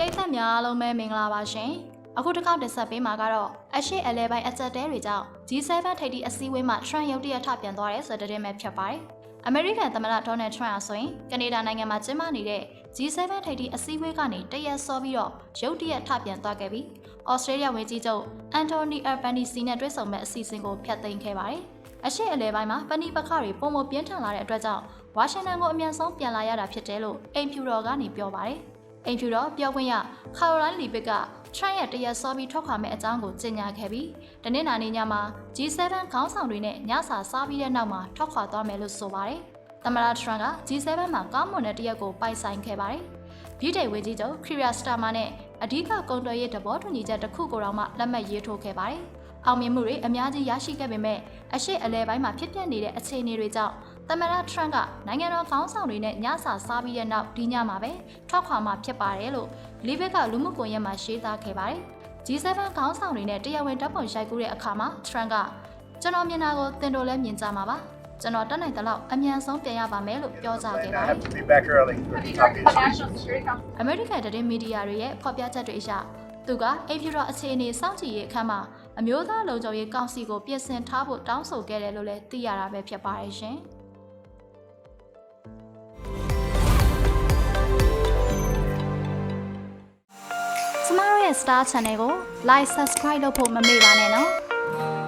ရိသတ်များအားလုံးပဲမင်္ဂလာပါရှင်အခုတစ်ခေါက်တင်ဆက်ပေးမှာကတော့အရှိအလဲပိုင်းအချက်တဲတွေကြောင့် G7 ထိပ်သီးအစည်းအဝေးမှာ Trump ရုတ်တရက်ထပြန်သွားတဲ့ဆိုတဲ့သတင်းပဲဖြစ်ပါတယ်အမေရိကန်သမ္မတဒေါ်နယ်ထရန့်အဆိုရင်ကနေဒါနိုင်ငံမှာကျင်းပနေတဲ့ G7 ထိပ်သီးအစည်းအဝေးကနေတရက်စောပြီးတော့ရုတ်တရက်ထပြန်သွားခဲ့ပြီးဩစတြေးလျဝန်ကြီးချုပ်အန်တိုနီအယ်ဘန်နီစီနဲ့တွေ့ဆုံမဲ့အစီအစဉ်ကိုဖျက်သိမ်းခဲ့ပါတယ်အရှိအလဲပိုင်းမှာပဏိပခတွေပုံမပြင်းထန်လာတဲ့အတွက်ကြောင့်ဝါရှင်တန်ကိုအမြန်ဆုံးပြန်လာရတာဖြစ်တယ်လို့အိမ်ဖြူတော်ကနေပြောပါတယ်။ အိမ်ဖြူတော်ပြောခွင့်ရခါရိုလိုင်းလီဘစ်ကထရန့်ရဲ့တရက်စောပြီးထွက်ခွာမဲ့အကြောင်းကိုကြေညာခဲ့ပြီးတနင်္လာနေ့ညမှာ G7 ခေါင်းဆောင်တွေနဲ့ညစာစားပြီးတဲ့နောက်မှာထွက်ခွာသွားမယ်လို့ဆိုပါတယ်။သမ္မတထရန့်က G7 မှာကောင်းမွန်တဲ့တရက်ကိုပိုင်ဆိုင်ခဲ့ပါတယ်။ဗြိတိန်ဝန်ကြီးချုပ်ခရီယာစတာမာနဲ့အဓိကကုန်သွယ်ရေးသဘောတူညီချက်တစ်ခုကိုတော့မှလက်မှတ်ရေးထိုးခဲ့ပါတယ်။အောင်မြင်မှုတွေအများကြီးရရှိခဲ့ပေမဲ့အရှိအလဲပိုင်းမှာဖြစ်ပျက်နေတဲ့အခြေအနေတွေကြောင့် သမ္မတထရန့်ကနိုင်ငံတော်ခေါင်းဆောင်တွေနဲ့ညစာစားပြီးတဲ့နောက်ဒီညမှာပဲထွက်ခွာမှာဖြစ်ပါတယ်လို့လီဘက်ကလူမှုကွန်ရက်မှာရှင်းသားခဲ့ပါတယ်။ G7 ခေါင်းဆောင်တွေနဲ့တရားဝင်တပ်ပုံရိုက်ကူးတဲ့အခါမှာထရန့်ကကျွန်တော်မြင်တာကိုသင်တို့လည်းမြင်ကြမှာပါ။ကျွန်တော်တက်နိုင်တဲ့လောက်အမြန်ဆုံးပြန်ရပါမယ်လို့ပြောကြားခဲ့ပါ I တယ် have to be back early for Have the you top talked to the issue. National Security Council? အမေရိကန်သတင်းမီဒီယာတွေရဲ့ဖော်ပြချက်တွေအရသူကအိမ်ဖြူတော်အခြေအနေစောင့်ကြည့်ရေးအခမ်းမှာအမျိုးသားလုံခြုံရေးကောင်စီကိုပြင်ဆင်ထားဖို့တောင်းဆိုခဲ့တယ်လို့လည်းသိရတာပဲဖြစ်ပါတယ်ရှင်။ ကျမတို့ရဲ့ Star Channel ကို Like Subscribe လုပ်ဖို့မမေ့ပါနဲ့နော်။